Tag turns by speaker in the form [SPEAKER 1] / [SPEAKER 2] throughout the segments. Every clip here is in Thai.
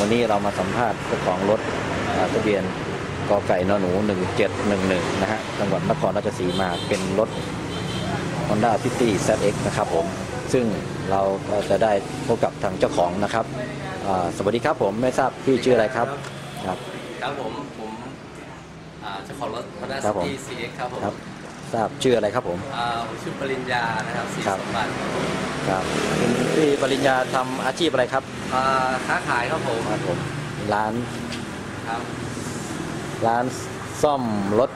[SPEAKER 1] วันนี้เรามาสัมภาษณ์เจ้าของรถอ่าทะเบียนกไก่นหนู 1711 นะฮะ จังหวัดนครราชสีมา เป็นรถ Honda City ZX นะครับผม ซึ่งเราก็จะได้พบกับทางเจ้าของนะครับอ่าสวัสดีครับผม ไม่ทราบพี่ชื่ออะไรครับ ครับ
[SPEAKER 2] ครับผม ผมอ่าเจ้าของรถ Honda
[SPEAKER 1] ครับผม
[SPEAKER 2] City CX ครับผม
[SPEAKER 1] ครับ ทราบชื่ออะไรครับผม
[SPEAKER 2] อ่าผมชื่อปริญญา นะครับศรี
[SPEAKER 1] ครับ
[SPEAKER 2] สมบัติ
[SPEAKER 1] ครับคุณพี่ปริญญาทำอาชีพอะไรครับ
[SPEAKER 2] อ่าค้าขายครับผม
[SPEAKER 1] ครับผมร้าน
[SPEAKER 2] ครับ
[SPEAKER 1] ร้านซ่อมรถ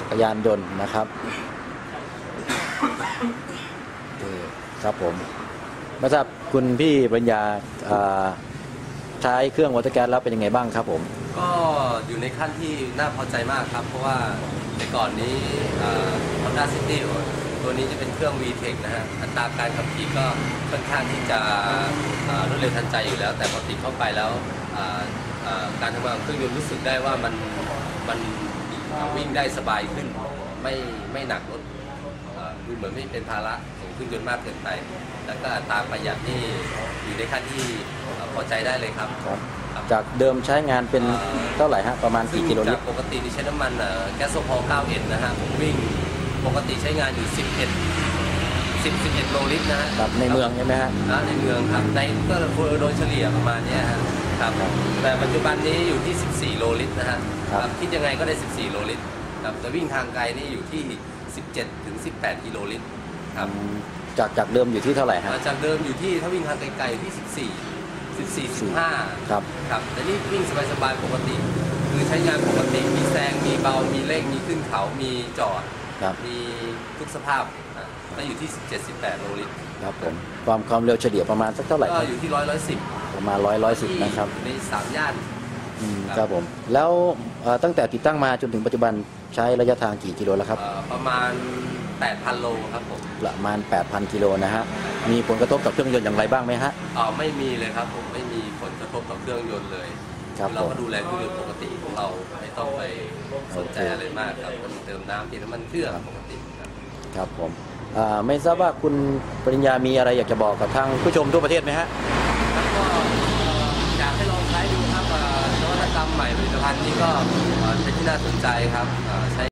[SPEAKER 1] จักรยานยนต์นะครับเออครับผมไม่ทราบคุณพี่ปริญญาอ่าใช้เครื่องวอเตอร์แก๊สแล้วเป็นยังไงบ้างครับผม
[SPEAKER 2] ก็อยู่ในขั้นที่น่าพอใจมากครับ เพราะว่าในก่อนนี้อ่า Honda City ตัวนี้จะเป็นเครื่อง VTEC นะฮะ อัตราการขับขี่ก็ค่อนข้างที่จะอ่ารวดเร็วทันใจอยู่แล้ว แต่พอติดเข้าไปแล้วอ่าอ่าการทำงานของเครื่องยนต์รู้สึกได้ว่ามันมันวิ่งได้สบายขึ้น ไม่ไม่หนักรถเอ่อดูเหมือนไม่เป็นภาระของเครื่องยนต์มากเกินไป แล้วก็อัตราประหยัดนี่อยู่ในขั้นที่เอ่อพอใจได้เลยครับ
[SPEAKER 1] ครับ
[SPEAKER 2] ครับ
[SPEAKER 1] จากเดิมใช้งานเป็น
[SPEAKER 2] เอ่อ
[SPEAKER 1] เท่าไหร่ฮะประมาณ
[SPEAKER 2] ซึ่ง
[SPEAKER 1] กี่กิโลลิ
[SPEAKER 2] จา
[SPEAKER 1] ต
[SPEAKER 2] ก
[SPEAKER 1] ร
[SPEAKER 2] ปกติที่ใช้น้ำมันเอ่อแก๊สโซฮอล์9 n นะฮะผมวิ่ง ปกติใช้งานอยู่ 11 10 11โลลิตรนะฮะ
[SPEAKER 1] ครับในเมืองใช่ไหมฮะ
[SPEAKER 2] นะในเมืองครับในก็โดยเฉลี่ยประมาณเนี้ยฮะครับ
[SPEAKER 1] ครับ
[SPEAKER 2] แต่ปัจจุบันนี้อยู่ที่ 14 โลลิตรนะฮะ
[SPEAKER 1] ครับ
[SPEAKER 2] ครับ คิดยังไงก็ได้ 14 โลลิตรครับแต่วิ่งทางไกลนี่อยู่ที่ 17ถึง18 กิโลลิตรครับ
[SPEAKER 1] อืมจากจากเดิมอยู่ที่เท่าไหร่ฮะ
[SPEAKER 2] จากเดิมอยู่ที่ถ้าวิ่งทางไกลๆอยู่ที่ 14 14 15
[SPEAKER 1] ครับ
[SPEAKER 2] ครับแต่นี่วิ่งสบายๆปกติ คือใช้งานปกติมีแซงมีเบามีเร่งมีขึ้นเขา มีจอด
[SPEAKER 1] ครับ
[SPEAKER 2] มีทุกสภาพนะก็อยู่ที่ 17 18 โลลิตร
[SPEAKER 1] ครับผมความความเร็วเฉลี่ยประมาณสักเท่าไหร่ค
[SPEAKER 2] ก็
[SPEAKER 1] รับ
[SPEAKER 2] อยู่ที่ร้อยร้อยสิบ
[SPEAKER 1] ประมาณร้อยร้อยสิบนะครับ
[SPEAKER 2] ในสามย่าน
[SPEAKER 1] อืม
[SPEAKER 2] ครับ
[SPEAKER 1] ครับผมแล้วเอ่อตั้งแต่ติดตั้งมาจนถึงปัจจุบันใช้ระยะทางกี่กิโลแล้วครับ
[SPEAKER 2] เอ่อประมาณ 8,000 โลครับผม
[SPEAKER 1] ประมาณ 8,000 กิโลนะฮะมีผลกระทบกับเครื่องยนต์อย่างไรบ้างไหมฮะ
[SPEAKER 2] อ๋อไม่มีเลยครับผมไม่มีผลกระทบต่อเครื่องยนต์เลย
[SPEAKER 1] ครับ
[SPEAKER 2] เรา
[SPEAKER 1] ผม
[SPEAKER 2] ก็ดูแลเครื่องยนต์ปกติของเราไม่ต้องไปสนใจอะไรมากครับมันเติมน้ำเปลี่ยนน้ำมันเครื่องปกติครับ
[SPEAKER 1] ครับผมอ่าไม่ทราบว่าคุณปริญญามีอะไรอยากจะบอกกับทางผู้ชมทั่วประเทศไหมฮะ
[SPEAKER 2] แล้วก็เอ่ออยากให้ลองใช้ดูครับเอ่อนวัตกรรมใหม่ผลิตภัณฑ์นี้ก็เอ่อเป็นที่น่าสนใจครับเอ่อใช้